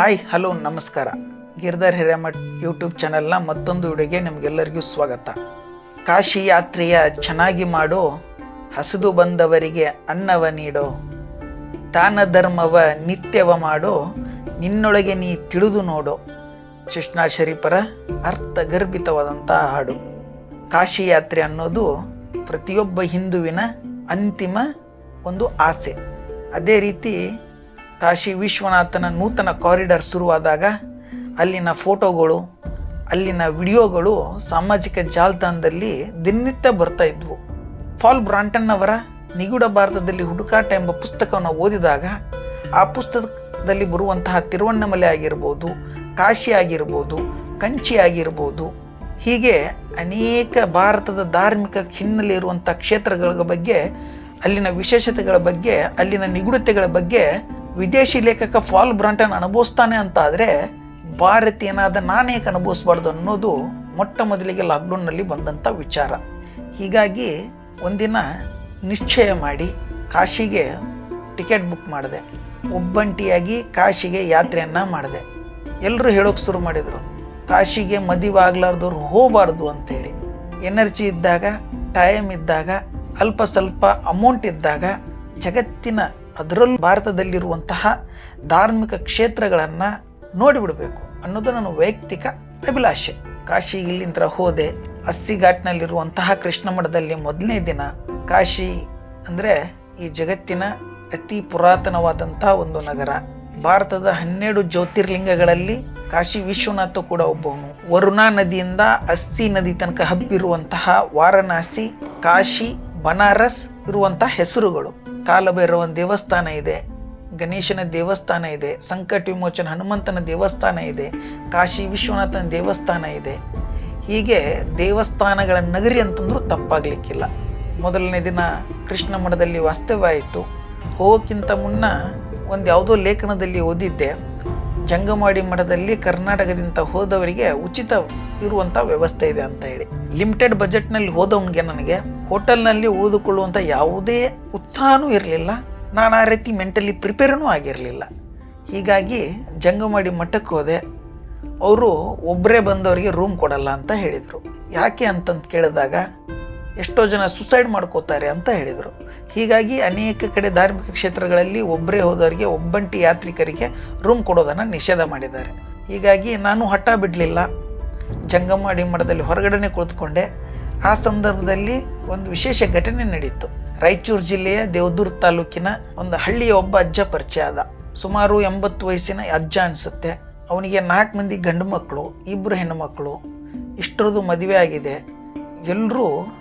Hi hello ನಮಸ್ಕಾರ. ಗಿರ್ಧರ್ Hiremath YouTube ಚಾನೆಲ್ನ ಮತ್ತೊಂದು ವಿಡಿಯೋಗೆ ನಿಮಗೆಲ್ಲರಿಗೂ ಸ್ವಾಗತ. ಕಾಶಿ ಯಾತ್ರೆಯ ಚೆನ್ನಾಗಿ ಮಾಡೋ, ಹಸಿದು ಬಂದವರಿಗೆ ಅನ್ನವ ನೀಡೋ, ದಾನ ಧರ್ಮವ ನಿತ್ಯವ ಮಾಡೋ, ನಿನ್ನೊಳಗೆ ನೀ ತಿಳಿದು ನೋಡೋ, ಕೃಷ್ಣ ಶರೀಫರ ಅರ್ಥಗರ್ಭಿತವಾದಂಥ ಹಾಡು. ಕಾಶಿ ಯಾತ್ರೆ ಅನ್ನೋದು ಪ್ರತಿಯೊಬ್ಬ ಹಿಂದುವಿನ ಅಂತಿಮ ಒಂದು ಆಸೆ. ಅದೇ ರೀತಿ ಕಾಶಿ ವಿಶ್ವನಾಥನ ನೂತನ ಕಾರಿಡಾರ್ ಶುರುವಾದಾಗ ಅಲ್ಲಿನ ಫೋಟೋಗಳು, ಅಲ್ಲಿನ ವಿಡಿಯೋಗಳು ಸಾಮಾಜಿಕ ಜಾಲತಾಣದಲ್ಲಿ ದಿನನಿತ್ಯ ಬರ್ತಾ ಇದ್ವು. ಫಾಲ್ ಬ್ರಾಂಟನ್ ಅವರ ನಿಗೂಢ ಭಾರತದಲ್ಲಿ ಹುಡುಕಾಟ ಎಂಬ ಪುಸ್ತಕವನ್ನು ಓದಿದಾಗ ಆ ಪುಸ್ತಕದಲ್ಲಿ ಬರುವಂತಹ ತಿರುವಣ್ಣಮಲೆ ಆಗಿರ್ಬೋದು, ಕಾಶಿ ಆಗಿರ್ಬೋದು, ಕಂಚಿ ಆಗಿರ್ಬೋದು, ಹೀಗೆ ಅನೇಕ ಭಾರತದ ಧಾರ್ಮಿಕ ಹಿನ್ನೆಲೆ ಇರುವಂಥ ಕ್ಷೇತ್ರಗಳ ಬಗ್ಗೆ, ಅಲ್ಲಿನ ವಿಶೇಷತೆಗಳ ಬಗ್ಗೆ, ಅಲ್ಲಿನ ನಿಗೂಢತೆಗಳ ಬಗ್ಗೆ ವಿದೇಶಿ ಲೇಖಕ ಫಾಲ್ ಬ್ರಾಂಟನ್ ಅನುಭವಿಸ್ತಾನೆ ಅಂತ ಆದರೆ ಭಾರತೀಯನಾದ ನಾನೇಕ ಅನುಭವಿಸ್ಬಾರ್ದು ಅನ್ನೋದು ಮೊಟ್ಟ ಮೊದಲಿಗೆ ಲಾಕ್ಡೌನ್ನಲ್ಲಿ ಬಂದಂಥ ವಿಚಾರ. ಹೀಗಾಗಿ ಒಂದಿನ ನಿಶ್ಚಯ ಮಾಡಿ ಕಾಶಿಗೆ ಟಿಕೆಟ್ ಬುಕ್ ಮಾಡಿದೆ. ಒಬ್ಬಂಟಿಯಾಗಿ ಕಾಶಿಗೆ ಯಾತ್ರೆಯನ್ನು ಮಾಡಿದೆ. ಎಲ್ಲರೂ ಹೇಳೋಕೆ ಶುರು ಮಾಡಿದರು. ಕಾಶಿಗೆ ಮದುವೆ ಆಗ್ಲಾರ್ದವ್ರು ಹೋಗಬಾರ್ದು ಅಂತೇಳಿ. ಎನರ್ಜಿ ಇದ್ದಾಗ, ಟೈಮ್ ಇದ್ದಾಗ, ಅಲ್ಪ ಸ್ವಲ್ಪ ಅಮೌಂಟ್ ಇದ್ದಾಗ ಜಗತ್ತಿನ ಅದರಲ್ಲೂ ಭಾರತದಲ್ಲಿರುವಂತಹ ಧಾರ್ಮಿಕ ಕ್ಷೇತ್ರಗಳನ್ನು ನೋಡಿಬಿಡಬೇಕು ಅನ್ನೋದು ನನ್ನ ವೈಯಕ್ತಿಕ ಅಭಿಲಾಷೆ. ಕಾಶಿ ಇಲ್ಲಿಂದ ಹೋದೆ, ಅಸ್ಸಿಘಾಟ್ನಲ್ಲಿರುವಂತಹ ಕೃಷ್ಣ ಮಠದಲ್ಲಿ ಮೊದಲನೇ ದಿನ ಕಾಶಿ ಅಂದರೆ ಈ ಜಗತ್ತಿನ ಅತಿ ಪುರಾತನವಾದಂಥ ಒಂದು ನಗರ. ಭಾರತದ ಹನ್ನೆರಡು ಜ್ಯೋತಿರ್ಲಿಂಗಗಳಲ್ಲಿ ಕಾಶಿ ವಿಶ್ವನಾಥ ಕೂಡ ಒಬ್ಬವನು. ವರುಣಾ ನದಿಯಿಂದ ಅಸ್ಸಿ ನದಿ ತನಕ ಹಬ್ಬಿರುವಂತಹ ವಾರಣಾಸಿ, ಕಾಶಿ, ಬನಾರಸ್ ಇರುವಂತಹ ಹೆಸರುಗಳು. ಕಾಲಭೈರವನ ದೇವಸ್ಥಾನ ಇದೆ, ಗಣೇಶನ ದೇವಸ್ಥಾನ ಇದೆ, ಸಂಕಟ ವಿಮೋಚನ ಹನುಮಂತನ ದೇವಸ್ಥಾನ ಇದೆ, ಕಾಶಿ ವಿಶ್ವನಾಥನ ದೇವಸ್ಥಾನ ಇದೆ. ಹೀಗೆ ದೇವಸ್ಥಾನಗಳ ನಗರಿ ಅಂತಂದ್ರೂ ತಪ್ಪಾಗಲಿಕ್ಕಿಲ್ಲ. ಮೊದಲನೇ ದಿನ ಕೃಷ್ಣ ಮಠದಲ್ಲಿ ವಾಸ್ತವ್ಯ ಆಯಿತು. ಹೋಗೋಕ್ಕಿಂತ ಮುನ್ನ ಒಂದು ಯಾವುದೋ ಲೇಖನದಲ್ಲಿ ಓದಿದ್ದೆ, ಜಂಗಮಾಡಿ ಮಠದಲ್ಲಿ ಕರ್ನಾಟಕದಿಂದ ಹೋದವರಿಗೆ ಉಚಿತ ಇರುವಂಥ ವ್ಯವಸ್ಥೆ ಇದೆ ಅಂತ ಹೇಳಿ. ಲಿಮಿಟೆಡ್ ಬಜೆಟ್ನಲ್ಲಿ ಹೋದವನಿಗೆ ನನಗೆ ಹೋಟೆಲ್ನಲ್ಲಿ ಉಳಿದುಕೊಳ್ಳುವಂಥ ಯಾವುದೇ ಉತ್ಸಾಹನೂ ಇರಲಿಲ್ಲ. ನಾನು ಆ ರೀತಿ ಮೆಂಟಲಿ ಪ್ರಿಪೇರ್ನೂ ಆಗಿರಲಿಲ್ಲ. ಹೀಗಾಗಿ ಜಂಗಮಾಡಿ ಮಠಕ್ಕೆ ಹೋದೆ. ಅವರು ಒಬ್ಬರೇ ಬಂದವರಿಗೆ ರೂಮ್ ಕೊಡಲ್ಲ ಅಂತ ಹೇಳಿದರು. ಯಾಕೆ ಅಂತಂದು ಕೇಳಿದಾಗ ಎಷ್ಟೋ ಜನ ಸುಸೈಡ್ ಮಾಡ್ಕೋತಾರೆ ಅಂತ ಹೇಳಿದರು. ಹೀಗಾಗಿ ಅನೇಕ ಕಡೆ ಧಾರ್ಮಿಕ ಕ್ಷೇತ್ರಗಳಲ್ಲಿ ಒಬ್ಬರೇ ಹೋದವರಿಗೆ ಒಬ್ಬಂಟಿ ಯಾತ್ರಿಕರಿಗೆ ರೂಮ್ ಕೊಡೋದನ್ನು ನಿಷೇಧ ಮಾಡಿದ್ದಾರೆ. ಹೀಗಾಗಿ ನಾನು ಹಠ ಬಿಡಲಿಲ್ಲ. ಜಂಗಮಾಡಿ ಮಠದಲ್ಲಿ ಹೊರಗಡೆನೆ ಕುಳಿತುಕೊಂಡೆ. ಆ ಸಂದರ್ಭದಲ್ಲಿ ಒಂದು ವಿಶೇಷ ಘಟನೆ ನಡೀತು. ರಾಯಚೂರು ಜಿಲ್ಲೆಯ ದೇವದೂರ್ ತಾಲೂಕಿನ ಒಂದು ಹಳ್ಳಿಯ ಒಬ್ಬ ಅಜ್ಜ ಪರಿಚಯ ಆದ. ಸುಮಾರು ಎಂಬತ್ತು ವಯಸ್ಸಿನ ಅಜ್ಜ ಅನಿಸುತ್ತೆ. ಅವನಿಗೆ ನಾಲ್ಕು ಮಂದಿ ಗಂಡು ಮಕ್ಕಳು ಇಬ್ಬರು ಹೆಣ್ಣು ಮಕ್ಕಳು ಇಷ್ಟರದು ಮದುವೆ ಆಗಿದೆ. ಎಲ್ಲರೂ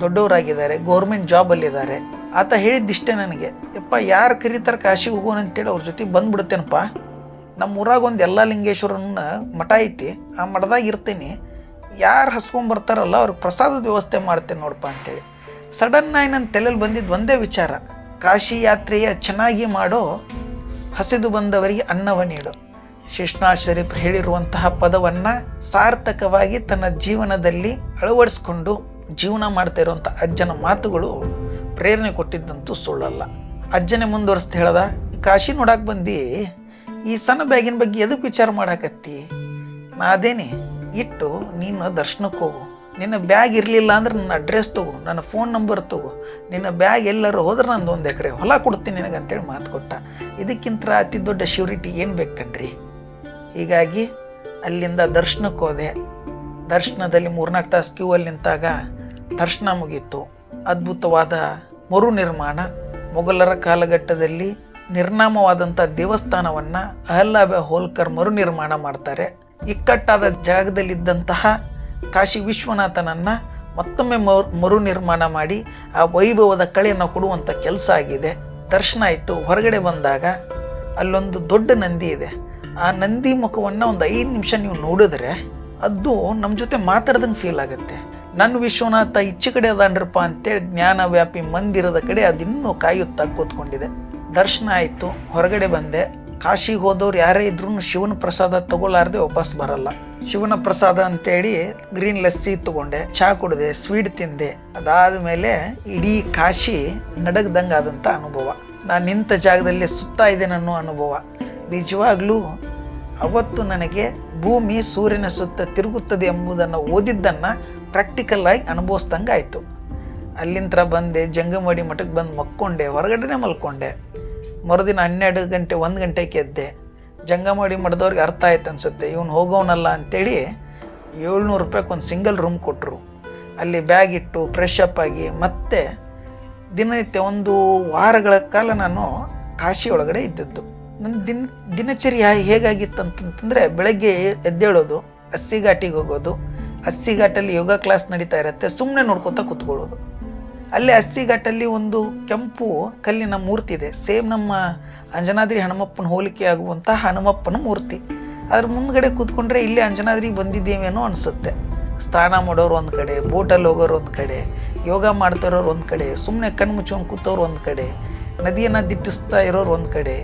ದೊಡ್ಡವರಾಗಿದ್ದಾರೆ, ಗೌರ್ಮೆಂಟ್ ಜಾಬಲ್ಲಿದ್ದಾರೆ. ಆತ ಹೇಳಿದ್ದಿಷ್ಟೇ ನನಗೆ, ಯಪ್ಪ, ಯಾರು ಕರೀತಾರೆ ಕಾಶಿ ಹೋಗೋಣ ಅಂತೇಳಿ ಅವ್ರ ಜೊತೆ ಬಂದ್ಬಿಡ್ತೇನಪ್ಪ. ನಮ್ಮ ಊರಾಗ ಒಂದು ಎಲ್ಲ ಲಿಂಗೇಶ್ವರನ ಮಠ ಐತಿ, ಆ ಮಠದಾಗ ಇರ್ತೀನಿ. ಯಾರು ಹಸ್ಕೊಂಬರ್ತಾರಲ್ಲ ಅವ್ರಿಗೆ ಪ್ರಸಾದದ ವ್ಯವಸ್ಥೆ ಮಾಡ್ತೇನೆ ನೋಡಪ್ಪ ಅಂತೇಳಿ. ಸಡನ್ನಾಗಿ ನನ್ನ ತಲೆಯಲ್ಲಿ ಬಂದಿದ್ದು ಒಂದೇ ವಿಚಾರ. ಕಾಶಿ ಯಾತ್ರೆಯ ಚೆನ್ನಾಗಿ ಮಾಡೋ, ಹಸಿದು ಬಂದವರಿಗೆ ಅನ್ನವ ನೀಡು. ಶಿಷ್ಣಾ ಶರೀಫ್ ಹೇಳಿರುವಂತಹ ಪದವನ್ನು ಸಾರ್ಥಕವಾಗಿ ತನ್ನ ಜೀವನದಲ್ಲಿ ಅಳವಡಿಸ್ಕೊಂಡು ಜೀವನ ಮಾಡ್ತಾ ಇರುವಂಥ ಅಜ್ಜನ ಮಾತುಗಳು ಪ್ರೇರಣೆ ಕೊಟ್ಟಿದ್ದಂತೂ ಸುಳ್ಳಲ್ಲ. ಅಜ್ಜನೇ ಮುಂದುವರಿಸ್ತಾ ಹೇಳ್ದ ಕಾಶಿ ನೋಡಕ್ಕೆ ಬಂದು, ಈ ಸಣ್ಣ ಬ್ಯಾಗಿನ ಬಗ್ಗೆ ಎದಕ್ಕೆ ವಿಚಾರ ಮಾಡಾಕತ್ತಿ? ನಾ ಅದೇನೆ ಇಟ್ಟು ನೀನು ದರ್ಶನಕ್ಕೆ ಹೋಗು. ನಿನ್ನ ಬ್ಯಾಗ್ ಇರಲಿಲ್ಲ ಅಂದ್ರೆ ನನ್ನ ಅಡ್ರೆಸ್ ತಗೋ, ನನ್ನ ಫೋನ್ ನಂಬರ್ ತಗೋ. ನಿನ್ನ ಬ್ಯಾಗ್ ಎಲ್ಲರೂ ಹೋದ್ರೆ ನಂದು ಒಂದು ಎಕರೆ ಹೊಲ ಕೊಡ್ತೀನಿ ನಿನಗೆ ಅಂತೇಳಿ ಮಾತು ಕೊಟ್ಟ. ಇದಕ್ಕಿಂತ ಅತಿ ದೊಡ್ಡ ಶ್ಯೂರಿಟಿ ಏನು ಬೇಕು ಕಣ್ರಿ? ಹೀಗಾಗಿ ಅಲ್ಲಿಂದ ದರ್ಶನಕ್ಕೆ ಹೋದೆ. ದರ್ಶನದಲ್ಲಿ ಮೂರ್ನಾಲ್ಕು ತಾಸು ಕ್ಯೂ ಅಲ್ಲಿ ನಿಂತಾಗ ದರ್ಶನ ಮುಗೀತು. ಅದ್ಭುತವಾದ ಮರು ನಿರ್ಮಾಣ. ಮೊಘಲರ ಕಾಲಘಟ್ಟದಲ್ಲಿ ನಿರ್ನಾಮವಾದಂಥ ದೇವಸ್ಥಾನವನ್ನು ಅಹಲ್ಲಾಬೆ ಹೋಲ್ಕರ್ ಮರು ನಿರ್ಮಾಣ ಮಾಡ್ತಾರೆ. ಇಕ್ಕಟ್ಟಾದ ಜಾಗದಲ್ಲಿದ್ದಂತಹ ಕಾಶಿ ವಿಶ್ವನಾಥನನ್ನು ಮತ್ತೊಮ್ಮೆ ಮರು ನಿರ್ಮಾಣ ಮಾಡಿ ಆ ವೈಭವದ ಕಳೆಯನ್ನು ಕೊಡುವಂಥ ಕೆಲಸ ಆಗಿದೆ. ದರ್ಶನ ಆಯಿತು. ಹೊರಗಡೆ ಬಂದಾಗ ಅಲ್ಲೊಂದು ದೊಡ್ಡ ನಂದಿ ಇದೆ. ಆ ನಂದಿ ಮುಖವನ್ನು ಒಂದು ಐದು ನಿಮಿಷ ನೀವು ನೋಡಿದ್ರೆ ಅದು ನಮ್ಮ ಜೊತೆ ಮಾತಾಡ್ದಂಗೆ ಫೀಲ್ ಆಗುತ್ತೆ. ನನ್ನ ವಿಶ್ವನಾಥ, ಈಚೆ ಕಡೆ ಅದಾನ್ರಪ್ಪ ಅಂತೇಳಿ ಜ್ಞಾನ ವ್ಯಾಪಿ ಮಂದಿರದ ಕಡೆ ಅದಿನ್ನೂ ಕಾಯುತ್ತಾ ಕೂತ್ಕೊಂಡಿದೆ. ದರ್ಶನ ಆಯಿತು. ಹೊರಗಡೆ ಬಂದೆ. ಕಾಶಿಗೆ ಹೋದವ್ರು ಯಾರೇ ಇದ್ರೂ ಶಿವನ ಪ್ರಸಾದ ತಗೊಳ್ಳಾರ್ದೆ ವಾಪಸ್ ಬರಲ್ಲ. ಶಿವನ ಪ್ರಸಾದ ಅಂತೇಳಿ ಗ್ರೀನ್ ಲಸ್ಸಿ ತಗೊಂಡೆ ಚಹಾ ಕುಡಿದೆ, ಸ್ವೀಟ್ ತಿಂದೆ. ಅದಾದ ಮೇಲೆ ಇಡೀ ಕಾಶಿ ನಡಗ್ದಂಗಾದಂಥ ಅನುಭವ. ನಾನು ನಿಂತ ಜಾಗದಲ್ಲಿ ಸುತ್ತಾ ಇದ್ದೇನೆ ಅನ್ನೋ ಅನುಭವ. ನಿಜವಾಗ್ಲೂ ಅವತ್ತು ನನಗೆ ಭೂಮಿ ಸೂರ್ಯನ ಸುತ್ತ ತಿರುಗುತ್ತದೆ ಎಂಬುದನ್ನು ಓದಿದ್ದನ್ನು ಪ್ರಾಕ್ಟಿಕಲ್ ಆಗಿ ಅನುಭವಿಸ್ದಂಗೆ ಆಯಿತು ಬಂದೆ ಜಂಗಮಡಿ ಮಠಕ್ಕೆ ಬಂದು ಮಕ್ಕೊಂಡೆ, ಹೊರಗಡೆನೆ ಮಲ್ಕೊಂಡೆ. ಮರುದಿನ ಹನ್ನೆರಡು ಗಂಟೆ, ಒಂದು ಗಂಟೆಗೆ ಎದ್ದೆ. ಜಂಗಮಡಿ ಮಠದವ್ರಿಗೆ ಅರ್ಥ ಆಯ್ತು ಅನ್ಸುತ್ತೆ. ಇವನು ಹೋಗೋನಲ್ಲ ಅಂತೇಳಿ ಏಳ್ನೂರು ರೂಪಾಯಿಗೆ ಒಂದು ಸಿಂಗಲ್ ರೂಮ್ ಕೊಟ್ಟರು ಅಲ್ಲಿ ಬ್ಯಾಗ್ ಇಟ್ಟು ಫ್ರೆಶ್ ಅಪ್ ಆಗಿ ಮತ್ತೆ ದಿನನಿತ್ಯ ಒಂದು ವಾರಗಳ ಕಾಲ ನಾನು ಕಾಶಿ ಒಳಗಡೆ ಇದ್ದದ್ದು. ನನ್ನ ದಿನ, ದಿನಚರ್ಯ ಹೇಗಾಗಿತ್ತು ಅಂತಂತಂದರೆ ಬೆಳಗ್ಗೆ ಎದ್ದೇಳೋದು ಹಸ್ಸಿ ಘಾಟಿಗೆ ಹೋಗೋದು ಹಸಿ ಘಾಟಲ್ಲಿ ಯೋಗ ಕ್ಲಾಸ್ ನಡೀತಾ ಇರುತ್ತೆ ಸುಮ್ಮನೆ ನೋಡ್ಕೊತಾ ಕೂತ್ಕೊಳ್ಳೋದು. ಅಲ್ಲೇ ಅಸ್ಸಿಘಟ್ಟಲ್ಲಿ ಒಂದು ಕೆಂಪು ಕಲ್ಲಿನ ಮೂರ್ತಿ ಇದೆ. ಸೇಮ್ ನಮ್ಮ ಅಂಜನಾದ್ರಿ ಹನುಮಪ್ಪನ ಹೋಲಿಕೆ ಆಗುವಂಥ ಹನುಮಪ್ಪನ ಮೂರ್ತಿ. ಅದ್ರ ಮುಂದ್ಗಡೆ ಕೂತ್ಕೊಂಡ್ರೆ ಇಲ್ಲಿ ಅಂಜನಾದ್ರಿ ಬಂದಿದ್ದೇವೇನೋ ಅನಿಸುತ್ತೆ. ಸ್ನಾನ ಮಾಡೋರು ಒಂದು ಕಡೆ ಬೋಟಲ್ಲಿ ಹೋಗೋರು ಒಂದು ಕಡೆ, ಯೋಗ ಮಾಡ್ತಿರೋರು ಒಂದು ಕಡೆ ಸುಮ್ಮನೆ ಕಣ್ಣು ಮುಚ್ಕೊಂಡು ಕೂತವ್ರು ಒಂದು ಕಡೆ, ನದಿಯನ್ನು ದಿಟ್ಟಿಸ್ತಾ ಇರೋರು ಒಂದು ಕಡೆ,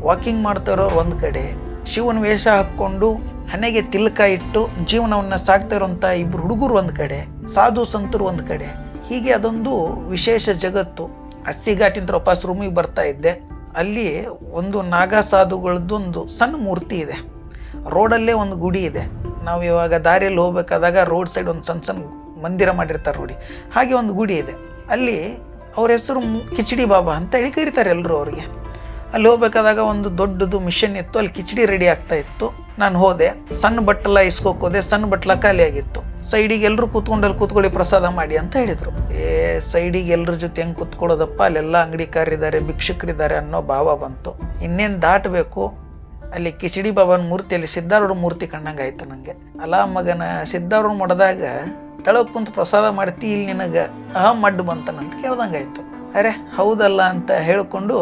ವಾಕಿಂಗ್ ಮಾಡ್ತಾ ಇರೋರು ಒಂದು ಕಡೆ, ಶಿವನ ವೇಷ ಹಾಕ್ಕೊಂಡು ಹಣೆಗೆ ತಿಲಕ ಇಟ್ಟು ಜೀವನವನ್ನು ಸಾಕ್ತಾ ಇರೋಂಥ ಇಬ್ಬರು ಹುಡುಗರು ಒಂದು ಕಡೆ, ಸಾಧು ಸಂತರು ಒಂದು ಕಡೆ. ಹೀಗೆ ಅದೊಂದು ವಿಶೇಷ ಜಗತ್ತು. ಹಸ್ಸಿಘಾಟಿಂದ ವಾಪಸ್ ರೂಮಿಗೆ ಬರ್ತಾ ಇದ್ದೆ. ಅಲ್ಲಿ ಒಂದು ನಾಗಾ ಸಾಧುಗಳದ್ದೊಂದು ಸಣ್ಣ ಮೂರ್ತಿ ಇದೆ. ರೋಡಲ್ಲೇ ಒಂದು ಗುಡಿ ಇದೆ. ನಾವು ಇವಾಗ ದಾರಿಯಲ್ಲಿ ಹೋಗ್ಬೇಕಾದಾಗ ರೋಡ್ ಸೈಡ್ ಒಂದು ಸಣ್ಣ ಸಣ್ಣ ಮಂದಿರ ಮಾಡಿರ್ತಾರೆ ನೋಡಿ. ಹಾಗೆ ಒಂದು ಗುಡಿ ಇದೆ. ಅಲ್ಲಿ ಅವ್ರ ಹೆಸರು ಕಿಚಡಿ ಬಾಬಾ ಅಂತ ಹೇಳಿ ಕರೀತಾರೆ ಎಲ್ಲರೂ ಅವ್ರಿಗೆ. ಅಲ್ಲಿ ಹೋಗ್ಬೇಕಾದಾಗ ಒಂದು ದೊಡ್ಡದು ಮಿಷನ್ ಇತ್ತು. ಅಲ್ಲಿ ಕಿಚಡಿ ರೆಡಿ ಆಗ್ತಾ ಇತ್ತು. ನಾನು ಹೋದೆ. ಸಣ್ಣ ಬಟ್ಟಲ ಇಸ್ಕೋಕೋದೆ ಸಣ್ಣ ಬಟ್ಲ ಖಾಲಿ ಆಗಿತ್ತು ಸೈಡಿಗೆ ಎಲ್ಲರೂ ಕೂತ್ಕೊಂಡು ಅಲ್ಲಿ ಕೂತ್ಕೊಳ್ಳಿ, ಪ್ರಸಾದ ಮಾಡಿ ಅಂತ ಹೇಳಿದರು. ಏ, ಸೈಡಿಗೆ ಎಲ್ಲರ ಜೊತೆ ಹೆಂಗೆ ಕೂತ್ಕೊಳ್ಳೋದಪ್ಪ? ಅಲ್ಲೆಲ್ಲ ಅಂಗಡಿಕಾರಿದ್ದಾರೆ, ಭಿಕ್ಷುಕರಿದ್ದಾರೆ ಅನ್ನೋ ಭಾವ ಬಂತು. ಇನ್ನೇನು ದಾಟಬೇಕು? ಅಲ್ಲಿ ಕಿಚಡಿ ಬಾಬಾನ ಮೂರ್ತಿಯಲ್ಲಿ ಸಿದ್ಧಾರೂಢ ಮೂರ್ತಿ ಕಂಡಂಗೆ ಆಯಿತು ನನಗೆ ಅಲ್ಲ ಮಗನ, ಸಿದ್ಧಾರೂಢ ಮಡದಾಗ ತೆಳಗ್ ಕುಂತು ಪ್ರಸಾದ ಮಾಡ್ತಿ ಇಲ್ಲಿ ನಿನಗೆ? ಅಹಂ ಮಡ್ಡು ಬಂತನಂತ ಕೇಳ್ದಂಗೆ ಆಯಿತು ಅರೆ, ಹೌದಲ್ಲ ಅಂತ ಹೇಳಿಕೊಂಡು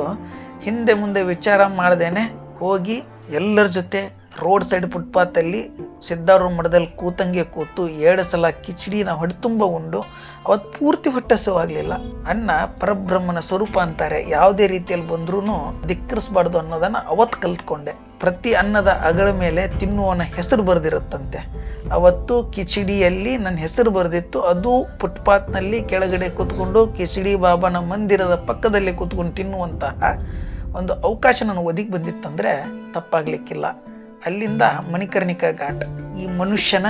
ಹಿಂದೆ ಮುಂದೆ ವಿಚಾರ ಮಾಡ್ದೇನೆ, ಹೋಗಿ ಎಲ್ಲರ ಜೊತೆ ರೋಡ್ ಸೈಡ್ ಫುಟ್ಪಾತಲ್ಲಿ ಸಿದ್ಧಾರೂಢ ಮಠದಲ್ಲಿ ಕೂತಂಗೆ ಕೂತು ಎರಡು ಸಲ ಕಿಚಡಿನ ಹೊಡೆತುಂಬ ಉಂಡು ಅವತ್ತು ಪೂರ್ತಿ ಹೊಟ್ಟೆ ಆಗಲಿಲ್ಲ ಅನ್ನ ಪರಬ್ರಹ್ಮನ ಸ್ವರೂಪ ಅಂತಾರೆ, ಯಾವುದೇ ರೀತಿಯಲ್ಲಿ ಬಂದ್ರೂ ಧಿಕ್ಕರಿಸ್ಬಾರ್ದು ಅನ್ನೋದನ್ನು ಅವತ್ತು ಕಲ್ತ್ಕೊಂಡೆ. ಪ್ರತಿ ಅನ್ನದ ಅಗಳ ಮೇಲೆ ತಿನ್ನುವನ ಹೆಸರು ಬರೆದಿರುತ್ತಂತೆ. ಅವತ್ತು ಕಿಚಡಿಯಲ್ಲಿ ನನ್ನ ಹೆಸರು ಬರೆದಿತ್ತು, ಅದು ಫುಟ್ಪಾತ್ನಲ್ಲಿ ಕೆಳಗಡೆ ಕೂತ್ಕೊಂಡು ಕಿಚಡಿ ಬಾಬಾನ ಮಂದಿರದ ಪಕ್ಕದಲ್ಲಿ ಕೂತ್ಕೊಂಡು ತಿನ್ನುವಂತಹ ಒಂದು ಅವಕಾಶ ನನಗೆ ಒದಗಿ ಬಂದಿತ್ತಂದರೆ ತಪ್ಪಾಗ್ಲಿಕ್ಕಿಲ್ಲ. ಅಲ್ಲಿಂದ ಮಣಿಕರ್ಣಿಕಾ ಘಾಟ್. ಈ ಮನುಷ್ಯನ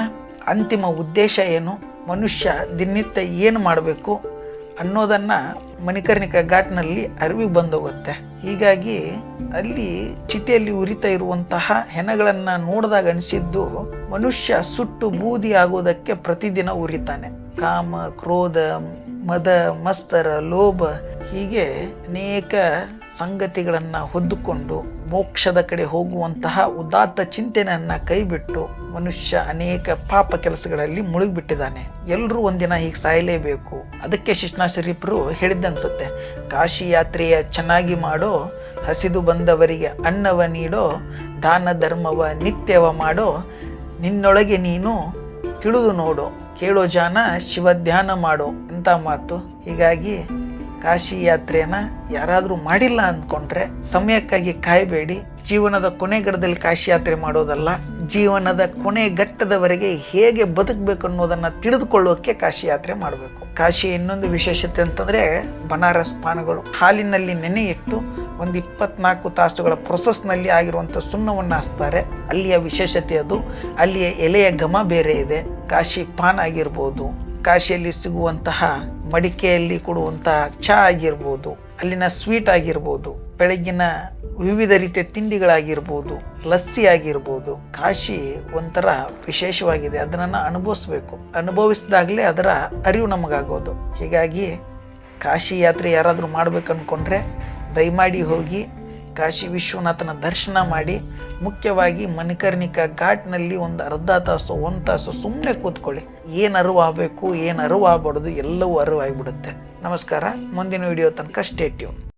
ಅಂತಿಮ ಉದ್ದೇಶ ಏನು? ಮನುಷ್ಯ ದಿನನಿತ್ಯ ಏನು ಮಾಡಬೇಕು ಅನ್ನೋದನ್ನು ಮಣಿಕರ್ಣಿಕಾ ಘಾಟ್ನಲ್ಲಿ ಅರಿವಿಗೆ ಬಂದೋಗುತ್ತೆ. ಹೀಗಾಗಿ ಅಲ್ಲಿ ಚಿತೆಯಲ್ಲಿ ಉರಿತಾ ಇರುವಂತಹ ಹೆಣಗಳನ್ನು ನೋಡಿದಾಗ ಅನಿಸಿದ್ದು ಮನುಷ್ಯ ಸುಟ್ಟು ಬೂದಿ ಆಗೋದಕ್ಕೆ ಪ್ರತಿದಿನ ಉರಿತಾನೆ. ಕಾಮ, ಕ್ರೋಧ, ಮದ, ಮಸ್ತರ, ಲೋಭ ಹೀಗೆ ಅನೇಕ ಸಂಗತಿಗಳನ್ನು ಹೊದ್ದುಕೊಂಡು ಮೋಕ್ಷದ ಕಡೆ ಹೋಗುವಂತಹ ಉದಾತ್ತ ಚಿಂತನೆಯನ್ನ ಕೈಬಿಟ್ಟು ಮನುಷ್ಯ ಅನೇಕ ಪಾಪ ಕೆಲಸಗಳಲ್ಲಿ ಮುಳುಗಿಬಿಟ್ಟಿದ್ದಾನೆ. ಎಲ್ಲರೂ ಒಂದಿನ ಹೀಗೆ ಸಾಯಲೇಬೇಕು. ಅದಕ್ಕೆ ಶಿಷ್ಣಾ ಶರೀಫರು ಹೇಳಿದ್ದನ್ಸುತ್ತೆ. ಕಾಶಿ ಯಾತ್ರೆಯ ಚೆನ್ನಾಗಿ ಮಾಡೋ, ಹಸಿದು ಬಂದವರಿಗೆ ಅನ್ನವ ನೀಡೋ, ದಾನ ಧರ್ಮವ ನಿತ್ಯವ ಮಾಡೋ, ನಿನ್ನೊಳಗೆ ನೀನು ತಿಳಿದು ನೋಡು, ಕೇಳೋ ಜಾನ ಶಿವ ಧ್ಯಾನ ಮಾಡು ಅಂತ ಮಾತು. ಹೀಗಾಗಿ ಕಾಶಿ ಯಾತ್ರೆಯನ್ನ ಯಾರಾದರೂ ಮಾಡಿಲ್ಲ ಅಂದ್ಕೊಂಡ್ರೆ ಸಮಯಕ್ಕಾಗಿ ಕಾಯಬೇಡಿ. ಜೀವನದ ಕೊನೆಗಡದಲ್ಲಿ ಕಾಶಿ ಯಾತ್ರೆ ಮಾಡೋದಲ್ಲ, ಜೀವನದ ಕೊನೆ ಘಟ್ಟದವರೆಗೆ ಹೇಗೆ ಬದುಕಬೇಕು ಅನ್ನೋದನ್ನ ತಿಳಿದುಕೊಳ್ಳೋಕೆ ಕಾಶಿ ಯಾತ್ರೆ ಮಾಡಬೇಕು. ಕಾಶಿ ಇನ್ನೊಂದು ವಿಶೇಷತೆ ಅಂತಂದ್ರೆ ಬನಾರಸ್ ಪಾನಗಳು. ಹಾಲಿನಲ್ಲಿ ನೆನೆ ಇಟ್ಟು ಒಂದು ಇಪ್ಪತ್ನಾಲ್ಕು ತಾಸುಗಳ ಪ್ರೊಸೆಸ್ನಲ್ಲಿ ಆಗಿರುವಂಥ ಸುಣ್ಣವನ್ನು ಹಚ್ತಾರೆ. ಅಲ್ಲಿಯ ವಿಶೇಷತೆ ಅದು. ಅಲ್ಲಿಯ ಎಲೆಯ ಘಮ ಬೇರೆ ಇದೆ. ಕಾಶಿ ಪಾನ್ ಆಗಿರ್ಬೋದು. ಕಾಶಿಯಲ್ಲಿ ಸಿಗುವಂತಹ, ಮಡಿಕೆಯಲ್ಲಿ ಕೊಡುವಂತಹ ಚಹಾ ಆಗಿರ್ಬೋದು, ಅಲ್ಲಿನ ಸ್ವೀಟ್ ಆಗಿರ್ಬೋದು ಬೆಳಗ್ಗಿನ ವಿವಿಧ ರೀತಿಯ ತಿಂಡಿಗಳಾಗಿರ್ಬೋದು, ಲಸ್ಸಿ ಆಗಿರ್ಬೋದು, ಕಾಶಿ ಒಂಥರ ವಿಶೇಷವಾಗಿದೆ. ಅದನ್ನು ಅನುಭವಿಸ್ಬೇಕು. ಅನುಭವಿಸಿದಾಗಲೇ ಅದರ ಅರಿವು ನಮಗಾಗೋದು. ಹೀಗಾಗಿ ಕಾಶಿ ಯಾತ್ರೆ ಯಾರಾದರೂ ಮಾಡ್ಬೇಕು ಅನ್ಕೊಂಡ್ರೆ ದಯಮಾಡಿ ಹೋಗಿ ಕಾಶಿ ವಿಶ್ವನಾಥನ ದರ್ಶನ ಮಾಡಿ ಮುಖ್ಯವಾಗಿ ಮಣಿಕರ್ಣಿಕಾ ಘಾಟ್ನಲ್ಲಿ ಒಂದು ಅರ್ಧ ತಾಸು, ಒಂದು ತಾಸು ಸುಮ್ಮನೆ ಕೂತ್ಕೊಳ್ಳಿ. ಏನು ಅರಿವು ಆಗಬೇಕು ಏನು ಅರಿವು ಎಲ್ಲವೂ ಅರಿವು ಆಗಿಬಿಡುತ್ತೆ ನಮಸ್ಕಾರ, ಮುಂದಿನ ವಿಡಿಯೋ ತನಕ ಸ್ಟೇಟ್ಯೂ